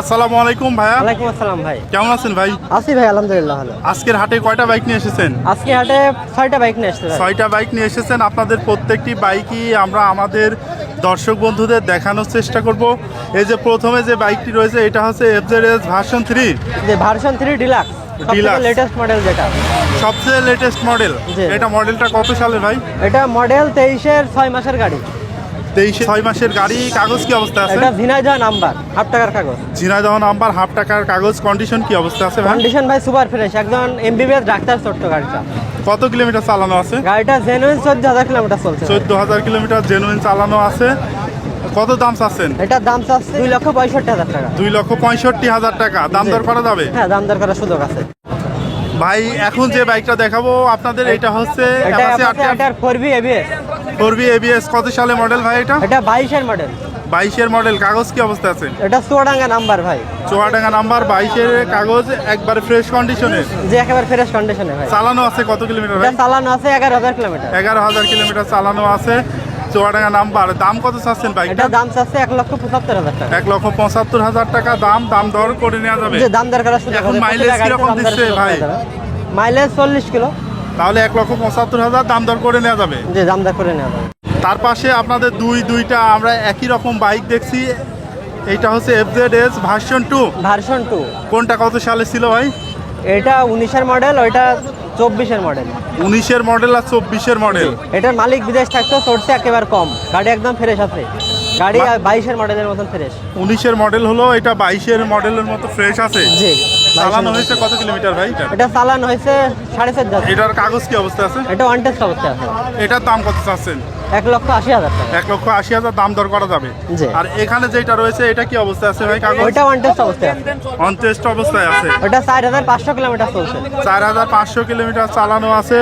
আসসালামু আলাইকুম ভাইয়া। ওয়ালাইকুম আসসালাম ভাই। কেমন আছেন ভাই? আছি ভাই আলহামদুলিল্লাহ ভালো। আজকের হাটে কয়টা বাইক নিয়ে এসেছেন? আজকে হাটে ছয়টা বাইক নিয়ে ভাই। ছয়টা বাইক নিয়ে এসেছেন। আপনাদের প্রত্যেকটি বাইকই আমরা আমাদের দর্শক বন্ধুদের দেখানোর চেষ্টা করব। এই যে প্রথমে যে বাইকটি রয়েছে এটা হচ্ছে এফজেড এস ভার্সন থ্রি যে version three deluxe Deluxe। Latest model যেটা। সবচেয়ে লেটেস্ট মডেল। এটা মডেলটা কত সালে ভাই? এটা মডেল তেইশের ছয় মাসের গাড়ি। তেইশে ছয় মাসের গাড়ি কাগজ কি অবস্থা আছে? এটা ঝিনাইদহ নাম্বার হাফ টাকার কাগজ। ঝিনাইদহ নাম্বার হাফ টাকার কাগজ কন্ডিশন কি অবস্থা আছে কন্ডিশন ভাই সুপার ফ্রেশ একজন এমবিবিএস ডাক্তার ছোট্ট গাড়িটা। কত কিলোমিটার চালানো আছে? গাড়িটা জেনুইন চোদ্দ হাজার কিলোমিটার চলছে। চোদ্দ হাজার কিলোমিটার জেনুইন চালানো আছে। কত দাম চাচ্ছেন? এটার দাম চাচ্ছে দুই লক্ষ পঁয়ষট্টি হাজার টাকা। দুই লক্ষ পঁয়ষট্টি হাজার টাকা। দাম দর করা যাবে? হ্যাঁ দাম দর করার সুযোগ আছে। ভাই এখন যে বাইকটা দেখাবো আপনাদের এটা হচ্ছে এটা এটার এবিএস ফোরবি এবিএস কত সালে মডেল ভাই এটা? এটা বাইশের মডেল বাইশের মডেল কাগজ কি অবস্থা আছে? এটা চুয়াডাঙ্গা নাম্বার ভাই। চুয়াডাঙ্গা নাম্বার বাইশের কাগজ একবার ফ্রেশ কন্ডিশনে যে একেবারে ফ্রেশ কন্ডিশনে ভাই। চালানো আছে কত কিলোমিটার ভাই? চালানো আছে এগারো হাজার কিলোমিটার। এগারো হাজার কিলোমিটার চালানো আছে। চুয়াডাঙ্গা নাম্বার দাম কত চাচ্ছেন বাইকটা এটা দাম চাচ্ছে এক লক্ষ পঁচাত্তর হাজার টাকা। এক লক্ষ পঁচাত্তর হাজার টাকা দাম দাম দর করে নেওয়া যাবে। যে দাম দর করার সুযোগ এখন গাড়িতে কীরকম দিচ্ছে ভাই? মাইলেজ চল্লিশ কিলো। তাহলে এক লক্ষ পঁচাত্তর হাজার দাম দর করে নেওয়া যাবে। যে দাম দর করে নেওয়া যাবে। তার পাশে আপনাদের দুই দুইটা আমরা একই রকম বাইক দেখছি। এইটা হচ্ছে FZ S version two version two কোনটা কত সালে ছিল ভাই? এটা উনিশের মডেল ওইটা চব্বিশের মডেল উনিশের মডেল আর চব্বিশের মডেল এটার মালিক বিদেশ থাকতো সোর্সে একেবারে কম। গাড়ি একদম ফ্রেশ আছে। গাড়ি বাইশের মডেলের মতন ফ্রেশ উনিশের মডেল হলো এটা বাইশের মডেলের মতো ফ্রেশ আছে। জি চালানো হয়েছে কত কিলোমিটার ভাই এটা? চালানো হয়েছে সাড়ে চার এটার কাগজ কি অবস্থা আছে? এটা ওয়ান টেস্ট অবস্থা আছে। এটার দাম কত চাচ্ছেন? এক লক্ষ আশি হাজার টাকা। এক লক্ষ আশি হাজার দাম দর করা যাবে। আর এখানে যেটা রয়েছে এটা কি অবস্থা আছে ভাই কাগজ? ওইটা ওয়ান টেস্ট অবস্থায় আছে। অবস্থায় আছে। ওটা চার হাজার পাঁচশো কিলোমিটার চলছে। চার হাজার পাঁচশো কিলোমিটার চালানো আছে।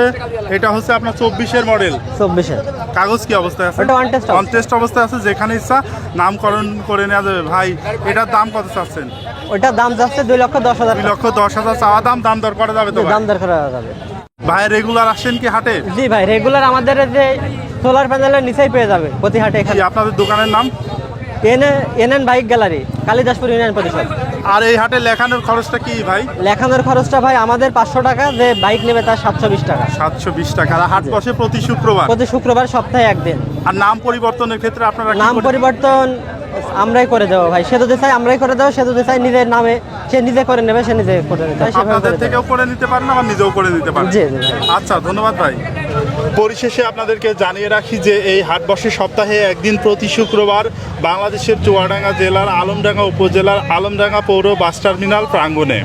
এটা হচ্ছে আপনার চব্বিশের মডেল। চব্বিশের। কাগজ কি অবস্থায় আছে? ওটা অবস্থায়। অবস্থায় আছে যেখানে ইচ্ছা নামকরণ করে নেওয়া যাবে। ভাই এটার দাম কত চাচ্ছেন? ওটার দাম যাচ্ছে দুই লক্ষ দশ হাজার দুই লক্ষ দশ হাজার চাওয়া দাম দাম দর করা যাবে তো দাম দর করা যাবে। ভাই রেগুলার আসেন কি হাটে? জি ভাই রেগুলার আমাদের যে সোলার প্যানেলের নিচেই পেয়ে যাবে প্রতি হাটে কি এখানে আপনাদের দোকানের নাম? N N bike gallery Kalidaspur union parishad. আর এই হাটে লেখানোর খরচটা কি ভাই? লেখানোর খরচটা ভাই আমাদের পাঁচশো টাকা যে বাইক নেবে তার সাতশো বিশ টাকা। সাতশো বিশ টাকা। আর হাট বসে প্রতি শুক্রবার? প্রতি শুক্রবার সপ্তাহে একদিন। আর নাম পরিবর্তনের ক্ষেত্রে আপনারা নাম পরিবর্তন আমরাই করে দেবো ভাই। সে যদি চাই আমরাই করে দেবো সে যদি চাই নিজের নামে সে নিজে করে নেবে সে নিজে করে নিতে আপনাদের থেকেও করে নিতে পারেন আবার নিজেও করে নিতে পারেন। জি আচ্ছা ধন্যবাদ ভাই। পরিশেষে আপনাদেরকে জানিয়ে রাখি যে এই হাটবর্ষের সপ্তাহে একদিন প্রতি শুক্রবার বাংলাদেশের চুয়াডাঙ্গা জেলার আলমডাঙ্গা উপজেলার আলমডাঙ্গা পৌর বাস টার্মিনাল প্রাঙ্গণে।